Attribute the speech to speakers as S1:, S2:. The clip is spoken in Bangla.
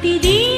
S1: di